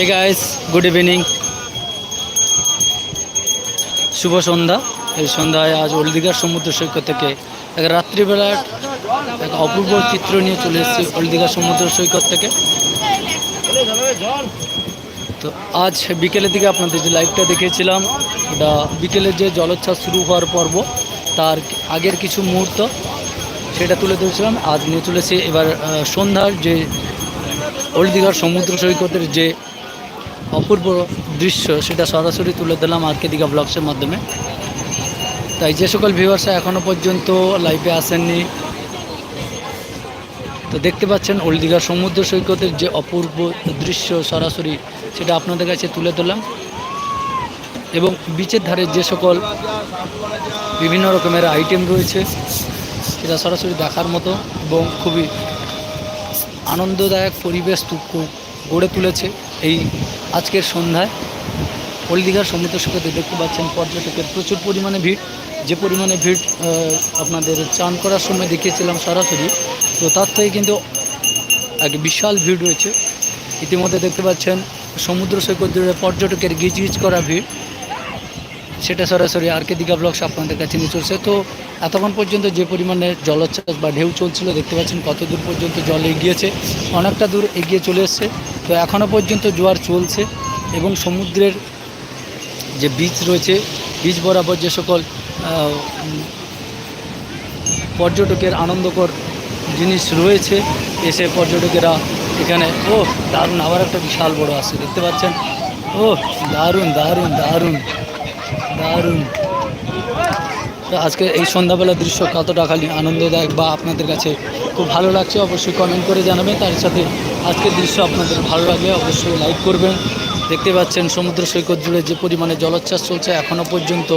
হে guys good evening শুভ সন্ধ্যা। এই সন্ধ্যায় আজ ওল্ড দীঘার সমুদ্র সৈকত থেকে এক রাত্রিবেলার এক অপূর্ব চিত্র নিয়ে চলে এসেছি ওল্ড দীঘার সমুদ্র সৈকত থেকে। তো আজ বিকেলের দিকে আপনাদের যে লাইভটা দেখিয়েছিলাম, ওটা বিকেলের যে জলোচ্ছ্বাস শুরু হওয়ার পর্ব, তার আগের কিছু মুহূর্ত, সেটা তুলে ধরেছিলাম। আজ নিয়ে চলেছে এবার সন্ধ্যার যে ওল্ড দীঘার সমুদ্র সৈকতের যে অপূর্ব দৃশ্য সেটা সরাসরি তুলে দিলাম আর কে দীঘা ব্লগসের মাধ্যমে। তাই যে সকল ভিউয়ার্সরা এখনও পর্যন্ত লাইভে আসেননি, তো দেখতে পাচ্ছেন ওল্ড দীঘার সমুদ্র সৈকতের যে অপূর্ব দৃশ্য সরাসরি, সেটা আপনাদের কাছে তুলে ধরলাম। এবং বিচের ধারে যে সকল বিভিন্ন রকমের আইটেম রয়েছে, সেটা সরাসরি দেখার মতো এবং খুবই আনন্দদায়ক পরিবেশ গড়ে তুলেছে এই আজকের সন্ধ্যায় হলদিঘার সমুদ্র সৈকতে দেখতে পাচ্ছেন পর্যটকের প্রচুর পরিমাণে ভিড়। যে পরিমাণে ভিড় আপনাদের চান করার সময় দেখিয়েছিলাম সরাসরি, তো তার থেকে কিন্তু এক বিশাল ভিড় রয়েছে। ইতিমধ্যে দেখতে পাচ্ছেন সমুদ্র সৈকত জুড়ে পর্যটকের গিজগিজ গিজ করা ভিড়। সেটা সরাসরি আর কে দীঘা ব্লগস আপনাদের কাছে নিয়ে চলছে। তো এতক্ষণ পর্যন্ত যে পরিমাণে জলোচ্ছ্বাস বা ঢেউ চলছিল, দেখতে পাচ্ছেন কত দূর পর্যন্ত জল এগিয়েছে, অনেকটা দূর এগিয়ে চলে এসছে। তো এখনও পর্যন্ত জোয়ার চলছে এবং সমুদ্রের যে বীজ রয়েছে বীজ বরাবর যে সকল পর্যটকের আনন্দকর জিনিস রয়েছে, এসে পর্যটকেরা এখানে, ও, দারুণ, আবার একটা বিশাল বড় আছে দেখতে পাচ্ছেন? ও, দারুণ দারুণ দারুণ। দারুণ। আজকে এই সন্ধ্যাবেলার দৃশ্য কতটা খালি আনন্দদায়ক বা আপনাদের কাছে খুব ভালো লাগছে অবশ্যই কমেন্ট করে জানাবেন। তার সাথে আজকের দৃশ্য আপনাদের ভালো লাগলে অবশ্যই লাইক করবেন। দেখতে পাচ্ছেন সমুদ্র সৈকত জুড়ে যে পরিমাণে জলোচ্ছ্বাস চলছে এখনও পর্যন্ত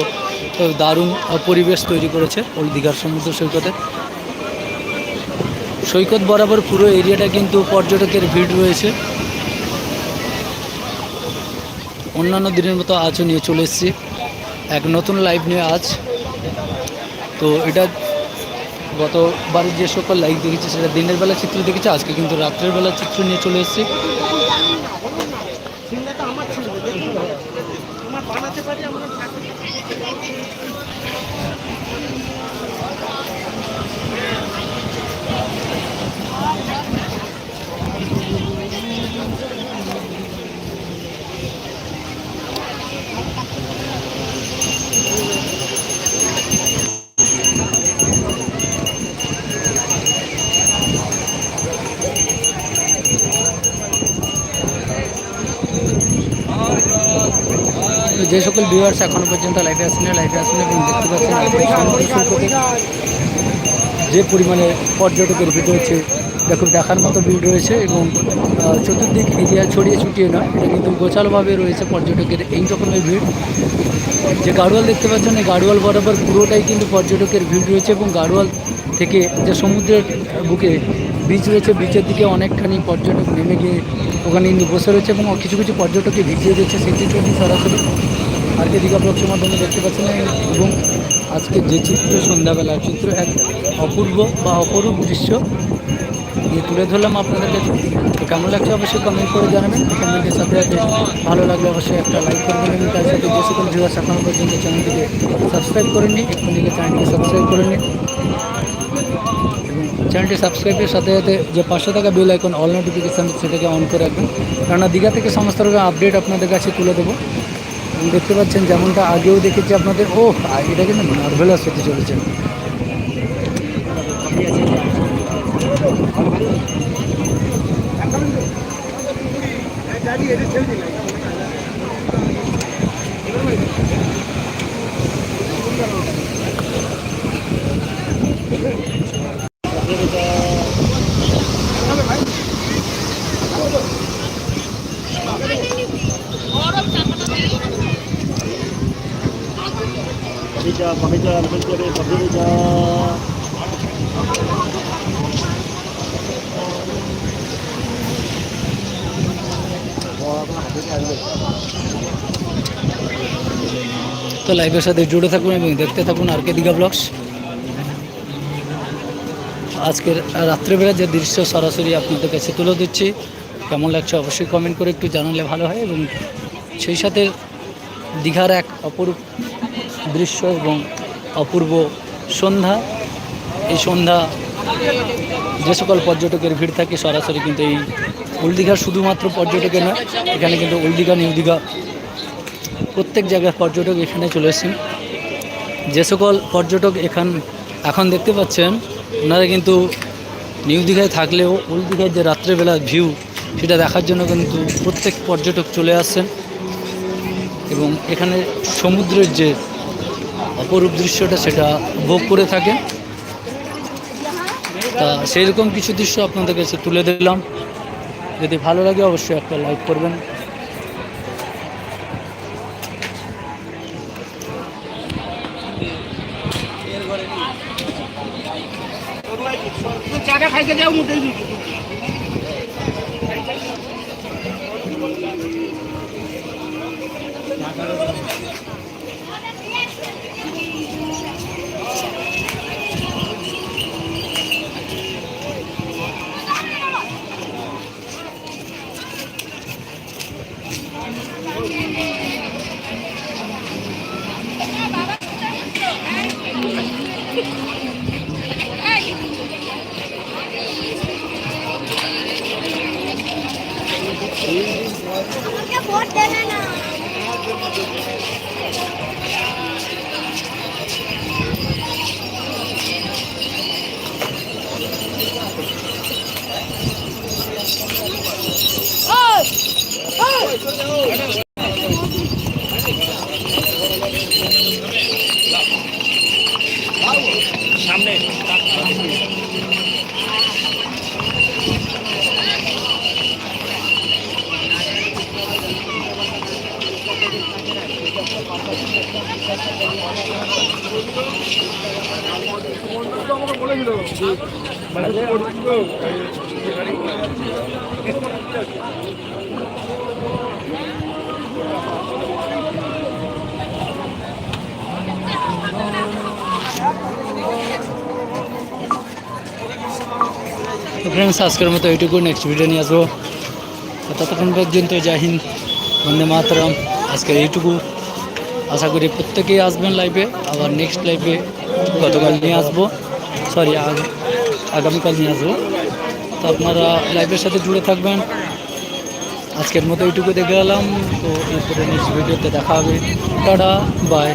দারুণ পরিবেশ তৈরি করেছে ওই দীঘার সমুদ্র সৈকতে। সৈকত বরাবর পুরো এরিয়াটা কিন্তু পর্যটকের ভিড় রয়েছে। অন্যান্য দিনের মতো আজও নিয়ে চলে এসেছি। এক নতুন লাইভ নিয়ে আজ। তো এটা গতবার যে সকল লাইভ দেখেছি, সেটা দিনের বেলা চিত্র দেখেছি, আজকে কিন্তু রাত্রের বেলা চিত্র নিয়ে চলে এসেছি। যে সকল ভিউয়ার্স এখনও পর্যন্ত লাইভে আসেন লাইভে আসেন এবং দেখতে পাচ্ছেন যে পরিমাণে পর্যটকের ভিড় রয়েছে, দেখুন, দেখার মতো ভিড় রয়েছে এবং চতুর্দিক এরিয়া ছড়িয়ে ছুটিয়ে নয়, এটা কিন্তু গোছালভাবে রয়েছে পর্যটকের এই রকমের ভিড়। যে গাড়োয়াল দেখতে পাচ্ছেন, এই গাড়োয়াল বরাবর পুরোটাই কিন্তু পর্যটকের ভিড় রয়েছে এবং গাড়োয়াল থেকে যে সমুদ্রের বুকে বিচ রয়েছে বিচের দিকে অনেকখানি পর্যটক নেমে গিয়ে ওখানে বসে রয়েছে এবং কিছু কিছু পর্যটককে ভিজিয়ে দিচ্ছে। চিত্রটি সরাসরি আর কে দীঘা ব্লগসের মাধ্যমে দেখতে পাচ্ছেন এবং আজকে যে চিত্র সন্ধ্যাবেলা চিত্র এক অপূর্ব বা অপরূপ দৃশ্য। দিয়ে তুলে ধরলাম আপনাদের কাছে কেমন লাগছে অবশ্যই কমেন্ট করে জানাবেন। কমেন্টের সাথে সাথে ভালো লাগলে অবশ্যই একটা লাইক করবেন এবং তার সাথে যে সকল ভিউয়ার্স এখনও পর্যন্ত চ্যানেলটিকে সাবস্ক্রাইব করে করেননি এক্ষুনি চ্যানেলটিকে সাবস্ক্রাইব করে নিন। চ্যানেলটি সাবস্ক্রাইবের সাথে সাথে যে পাঁচশো টাকা বেল আইকন অল নোটিফিকেশান সেটাকে অন করে রাখবেন। কেননা দীঘা থেকে সমস্ত রকম আপডেট আপনাদের কাছে তুলে দেবো। দেখতে পাচ্ছেন যেমনটা আগেও দেখেছি আপনাদের। ও এটা কিন্তু মার্ভেলাস হতে চলেছে। তো লাইভের সাথে জুড়ে থাকুন এবং দেখতে থাকুন আর কে দীঘা ব্লগস আজকের রাত্রেবেলা যে দৃশ্য সরাসরি আপনাদের কাছে তুলে দিচ্ছি কেমন লাগছে অবশ্যই কমেন্ট করে একটু জানালে ভালো হয় এবং সেই সাথে দীঘার এক অপরূপ দৃশ্য এবং অপূর্ব সন্ধ্যা। এই সন্ধ্যা যে সকল পর্যটকের ভিড় থাকে সরাসরি কিন্তু এই ওল্ড দীঘার শুধুমাত্র পর্যটকের নয়, এখানে কিন্তু ওল্ড দীঘা নিউ দীঘা প্রত্যেক জায়গার পর্যটক এখানে চলে এসেছেন যে সকল পর্যটক এখান এখন দেখতে পাচ্ছেন, ওনারা কিন্তু নিউ দীঘায় থাকলেও ওল্ড দীঘার যে রাত্রেবেলা ভিউ, সেটা দেখার জন্য কিন্তু প্রত্যেক পর্যটক চলে আসছেন। এবং এখানে সমুদ্রের যে অপরূপ দৃশ্যটা সেটা ভোগ করে থাকেন তা সেই রকম কিছু দৃশ্য আপনাদের কাছে তুলে দিলাম। যদি ভালো লাগে অবশ্যই একটা লাইক করবেন। যাও সামনে। তো ফ্রেন্ডস আজকের মতো এইটুকু নেক্সট ভিডিও নিয়ে আসব। ততক্ষণ পর্যন্ত জয় হিন্দ, বন্দে মাতরম। আজকের এইটুকু। আশা করি প্রত্যেকেই আসবেন লাইভে আবার নেক্সট লাইভে গতকাল নিয়ে আসব। সরি আগামীকাল নিয়ে আসব। তো আপনারা লাইভের সাথে জুড়ে থাকবেন। আজকের মতো এইটুকু দেখে গেলাম তো এরপরে নেক্সট ভিডিওতে দেখা হবে। Tata bye